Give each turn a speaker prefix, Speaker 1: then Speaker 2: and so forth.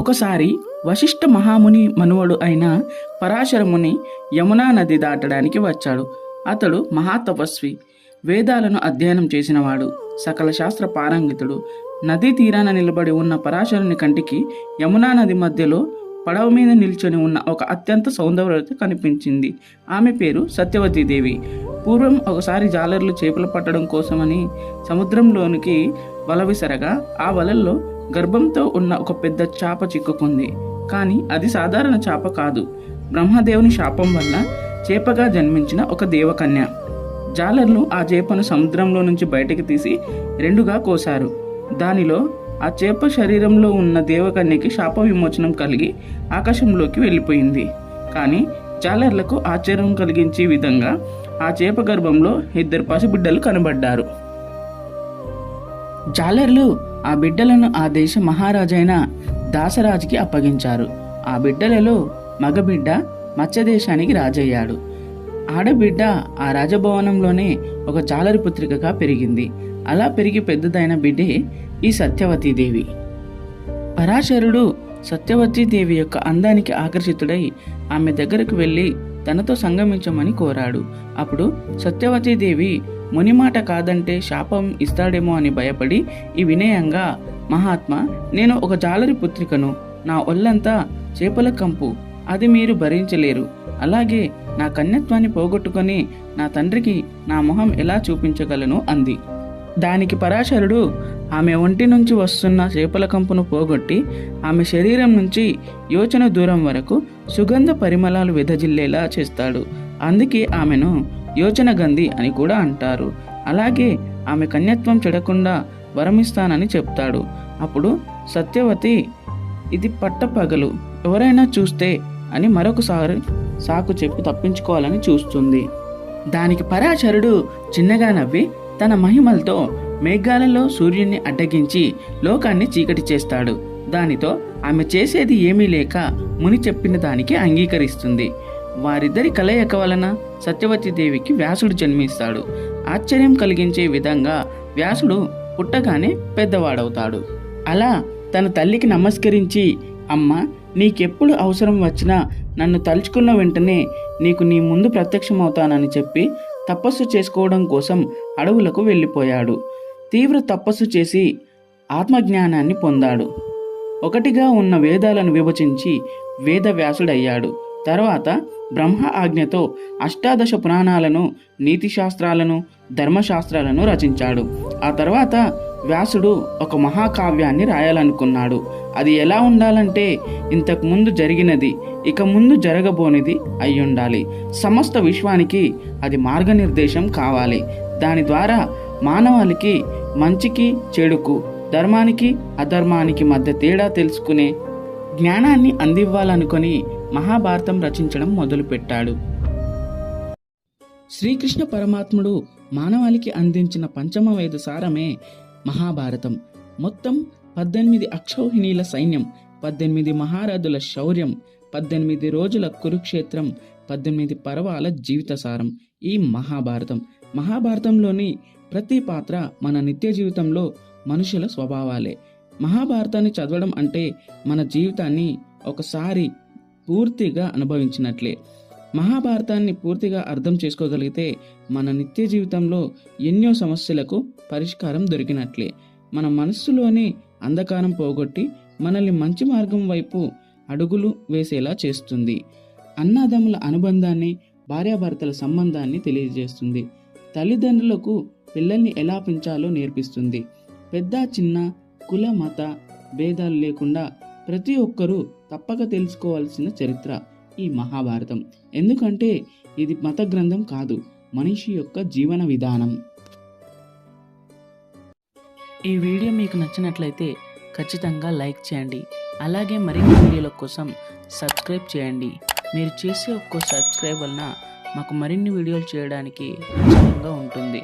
Speaker 1: ఒకసారి వశిష్ఠ మహాముని మనువడు అయిన పరాశరముని యమునా నది దాటడానికి వచ్చాడు. అతడు మహాతపస్వి వేదాలను అధ్యయనం చేసినవాడు సకల శాస్త్ర పారంగితుడు. నదీ తీరాన నిలబడి ఉన్న పరాశరుని కంటికి యమునా నది మధ్యలో పడవ మీద నిల్చొని ఉన్న ఒక అత్యంత సౌందర్యత కనిపించింది. ఆమె పేరు సత్యవతీదేవి పూర్వం ఒకసారి జాలర్లు చేపలు పట్టడం కోసమని సముద్రంలోనికి వల విసరగా ఆ వలల్లో గర్భంతో ఉన్న ఒక పెద్ద చాప చిక్కుకుంది. కానీ అది సాధారణ చాప కాదు. బ్రహ్మదేవుని శాపం వల్ల చేపగా జన్మించిన ఒక దేవకన్య. జాలర్లు ఆ చేపను సముద్రంలో నుంచి బయటకు తీసి రెండుగా కోశారు. దానిలో ఆ చేప శరీరంలో ఉన్న దేవకన్యకి శాప విమోచనం కలిగి ఆకాశంలోకి వెళ్ళిపోయింది. కానీ జాలర్లకు ఆశ్చర్యం కలిగించే విధంగా ఆ చేప గర్భంలో ఇద్దరు పసిబిడ్డలు కనబడ్డారు. జాలర్లు ఆ బిడ్డలను ఆ దేశ మహారాజైన దాసరాజుకి అప్పగించారు. ఆ బిడ్డలలో మగబిడ్డ మత్స్యదేశానికి రాజయ్యాడు. ఆడబిడ్డ ఆ రాజభవనంలోనే ఒక జాలరి పుత్రికగా పెరిగింది. అలా పెరిగి పెద్దదైన బిడ్డే ఈ సత్యవతీదేవి పరాశరుడు సత్యవతీదేవి యొక్క అందానికి ఆకర్షితుడై ఆమె దగ్గరకు వెళ్ళి తనతో సంగమించమని కోరాడు. అప్పుడు సత్యవతీదేవి మునిమాట కాదంటే శాపం ఇస్తాడేమో అని భయపడి ఈ వినయంగా మహాత్మా నేను ఒక జాలరి పుత్రికను నా ఒళ్ళంతా చేపల కంపు అది మీరు భరించలేరు. అలాగే నా కన్యత్వాన్ని పోగొట్టుకొని నా తండ్రికి నా మొహం ఎలా చూపించగలను? అంది. దానికి పరాశరుడు ఆమె ఒంటి నుంచి వస్తున్న చేపల కంపును పోగొట్టి ఆమె శరీరం నుంచి యోచన దూరం వరకు సుగంధ పరిమళాలు వెదజిల్లేలా చేస్తాడు. అందుకే ఆమెను యోచన గంధి అని కూడా అంటారు. అలాగే ఆమె కన్యత్వం చెడకుండా వరమిస్తానని చెప్తాడు. అప్పుడు సత్యవతి ఇది పట్టపగలు ఎవరైనా చూస్తే అని మరొకసారి సాకు చెప్పి తప్పించుకోవాలని చూస్తుంది. దానికి పరాశరుడు చిన్నగా నవ్వి తన మహిమలతో మేఘాలలో సూర్యుని అడ్డగించి లోకాన్ని చీకటి చేస్తాడు. దానితో ఆమె చేసేది ఏమీ లేక ముని చెప్పిన దానికి అంగీకరిస్తుంది. వారిద్దరి కలయిక వలన సత్యవతి దేవికి వ్యాసుడు జన్మిస్తాడు. ఆశ్చర్యం కలిగించే విధంగా వ్యాసుడు పుట్టగానే పెద్దవాడవుతాడు. అలా తన తల్లికి నమస్కరించి అమ్మ నీకెప్పుడు అవసరం వచ్చినా నన్ను తలుచుకున్న వెంటనే నీకు నీ ముందు ప్రత్యక్షమవుతానని చెప్పి తపస్సు చేసుకోవడం కోసం అడవులకు వెళ్ళిపోయాడు. తీవ్ర తపస్సు చేసి ఆత్మజ్ఞానాన్ని పొందాడు. ఒకటిగా ఉన్న వేదాలను విభజించి వేద వ్యాసుడయ్యాడు తర్వాత బ్రహ్మ ఆజ్ఞతో అష్టాదశ పురాణాలను నీతి శాస్త్రాలను ధర్మశాస్త్రాలను రచించాడు. ఆ తర్వాత వ్యాసుడు ఒక మహాకావ్యాన్ని రాయాలనుకున్నాడు. అది ఎలా ఉండాలంటే ఇంతకు ముందు జరిగినది ఇక ముందు జరగబోనిది అయి ఉండాలి సమస్త విశ్వానికి అది మార్గనిర్దేశం కావాలి. దాని ద్వారా మానవాళికి మంచికి చెడుకు ధర్మానికి అధర్మానికి మధ్య తేడా తెలుసుకునే జ్ఞానాన్ని అందివ్వాలనుకొని మహాభారతం రచించడం మొదలుపెట్టాడు. శ్రీకృష్ణ పరమాత్ముడు మానవాళికి అందించిన పంచమ వేద సారమే మహాభారతం. మొత్తం పద్దెనిమిది అక్షౌహిణీల సైన్యం పద్దెనిమిది మహారథుల శౌర్యం పద్దెనిమిది రోజుల కురుక్షేత్రం పద్దెనిమిది పర్వాల జీవిత సారం ఈ మహాభారతం. మహాభారతంలోని ప్రతి పాత్ర మన నిత్య జీవితంలో మనుషుల స్వభావాలే. మహాభారతాన్ని చదవడం అంటే మన జీవితాన్ని ఒకసారి పూర్తిగా అనుభవించినట్లే. మహాభారతాన్ని పూర్తిగా అర్థం చేసుకోగలిగితే మన నిత్య జీవితంలో ఎన్నో సమస్యలకు పరిష్కారం దొరికినట్లే. మన మనస్సులోని అంధకారం పోగొట్టి మనల్ని మంచి మార్గం వైపు అడుగులు వేసేలా చేస్తుంది. అన్నదమ్ముల అనుబంధాన్ని భార్యాభర్తల సంబంధాన్ని తెలియజేస్తుంది. తల్లిదండ్రులకు పిల్లల్ని ఎలా పెంచాలో నేర్పిస్తుంది. పెద్ద చిన్న కుల మత భేదాలు లేకుండా ప్రతి ఒక్కరూ తప్పక తెలుసుకోవాల్సిన చరిత్ర ఈ మహాభారతం. ఎందుకంటే ఇది మత గ్రంథం కాదు మనిషి యొక్క జీవన విధానం. ఈ వీడియో మీకు నచ్చినట్లయితే ఖచ్చితంగా లైక్ చేయండి. అలాగే మరిన్ని వీడియోల కోసం సబ్స్క్రైబ్ చేయండి. మీరు చేసే ఒక్కో సబ్స్క్రైబ్ వలన మాకు మరిన్ని వీడియోలు చేయడానికి ఉత్సాహంగా ఉంటుంది.